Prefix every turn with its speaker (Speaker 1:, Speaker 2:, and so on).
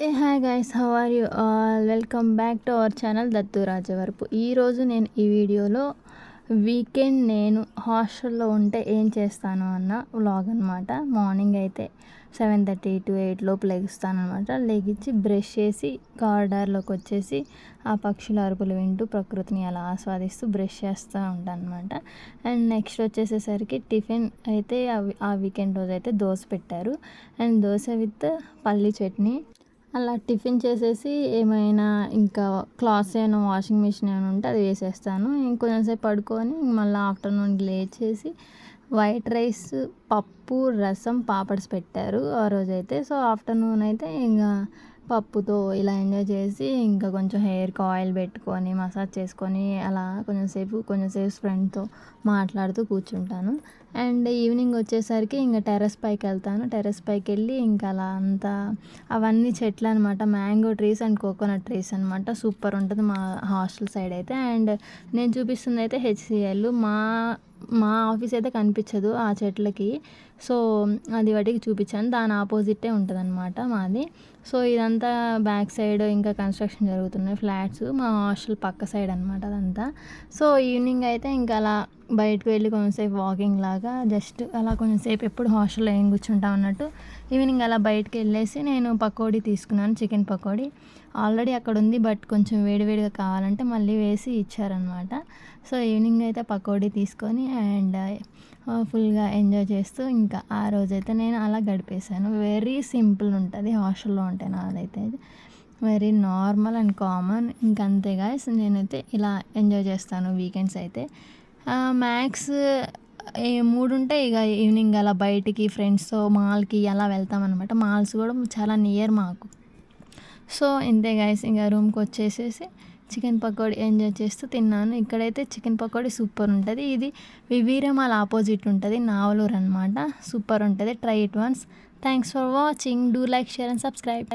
Speaker 1: Hi guys how are you all welcome back to our channel Dattu Rajavarapu ఈరోజు నేను ఈ వీడియోలో weekend నేను హాస్టల్లో ఉంటే ఏం చేస్తాను అన్న వ్లాగ్ అనమాట మార్నింగ్ అయితే సెవెన్ థర్టీ టు ఎయిట్ లోపు లెగుస్తాను అనమాట లెగించి బ్రష్ చేసి కారిడార్లోకి వచ్చేసి ఆ పక్షుల అరుపులు వింటూ ప్రకృతిని అలా ఆస్వాదిస్తూ బ్రష్ చేస్తూ ఉంటాను అనమాట అండ్ నెక్స్ట్ వచ్చేసేసరికి టిఫిన్ అయితే ఆ వీకెండ్ రోజు అయితే దోశ పెట్టారు. అండ్ దోశ విత్ పల్లి చట్నీ. అలా టిఫిన్ చేసేసి ఏమైనా ఇంకా క్లాత్స్ ఏమైనా వాషింగ్ మిషన్ ఏమైనా ఉంటే అది వేసేస్తాను. ఇంకొంచెంసేపు పడుకొని మళ్ళీ ఆఫ్టర్నూన్ లేచేసి వైట్ రైస్ పప్పు రసం పాపడ్స్ పెట్టారు ఆ రోజైతే. సో ఆఫ్టర్నూన్ అయితే ఇంకా పప్పుతో ఇలా ఎంజాయ్ చేసి ఇంకా కొంచెం హెయిర్కి ఆయిల్ పెట్టుకొని మసాజ్ చేసుకొని అలా కొంచెంసేపు కొంచెంసేపు ఫ్రెండ్తో మాట్లాడుతూ కూర్చుంటాను. అండ్ ఈవినింగ్ వచ్చేసరికి ఇంకా టెర్రస్ పైకి వెళ్తాను. టెర్రస్ పైకి వెళ్ళి ఇంకా అలా అంతా అవన్నీ చెట్లు అనమాట mango trees and coconut trees అనమాట సూపర్ ఉంటుంది మా హాస్టల్ సైడ్ అయితే. అండ్ నేను చూపిస్తుంది అయితే హెచ్సిఎల్. మా మా ఆఫీస్ అయితే కనిపించదు ఆ చెట్లకి. సో అది వాటికి చూపించాను. దాని ఆపోజిటే ఉంటుంది అనమాట మాది. సో ఇదంతా బ్యాక్ సైడ్ ఇంకా కన్స్ట్రక్షన్ జరుగుతున్నాయి. ఫ్లాట్స్ మా హాస్టల్ పక్క సైడ్ అనమాట అదంతా. సో ఈవినింగ్ అయితే ఇంకా అలా బయటకు వెళ్ళి కొంచెంసేపు వాకింగ్ లాగా జస్ట్ అలా కొంచెంసేపు ఎప్పుడు హాస్టల్లో ఏం కూర్చుంటాం అన్నట్టు ఈవినింగ్ అలా బయటకు వెళ్ళేసి నేను పకోడీ తీసుకున్నాను చికెన్ పకోడీ. ఆల్రెడీ అక్కడ ఉంది బట్ కొంచెం వేడివేడిగా కావాలంటే మళ్ళీ వేసి ఇచ్చారనమాట సో ఈవినింగ్ అయితే పకోడీ తీసుకొని అండ్ ఫుల్గా ఎంజాయ్ చేస్తూ ఇంకా ఇంకా ఆ రోజైతే నేను అలా గడిపేశాను. వెరీ సింపుల్ ఉంటుంది. హాస్టల్లో ఉంటే నాదైతే వెరీ నార్మల్ అండ్ కామన్ ఇంకంతే గాయస్ నేనైతే ఇలా ఎంజాయ్ చేస్తాను వీకెండ్స్ అయితే. మ్యాక్స్ మూడు ఉంటాయి ఇక ఈవినింగ్ అలా బయటికి ఫ్రెండ్స్తో మాల్కి అలా వెళ్తామన్నమాట మాల్స్ కూడా చాలా నియర్ మాకు. సో ఇంతే గాయస్ ఇంకా రూమ్కి వచ్చేసేసి చికెన్ పకోడీ ఎంజాయ్ చేస్తూ తిన్నాను. ఇక్కడైతే చికెన్ పకోడీ సూపర్ ఉంటుంది. ఇది వివీరమాల ఆపోజిట్ ఉంటుంది. నావలూరు అనమాట సూపర్ ఉంటుంది. Try it once thanks for watching do like share and subscribe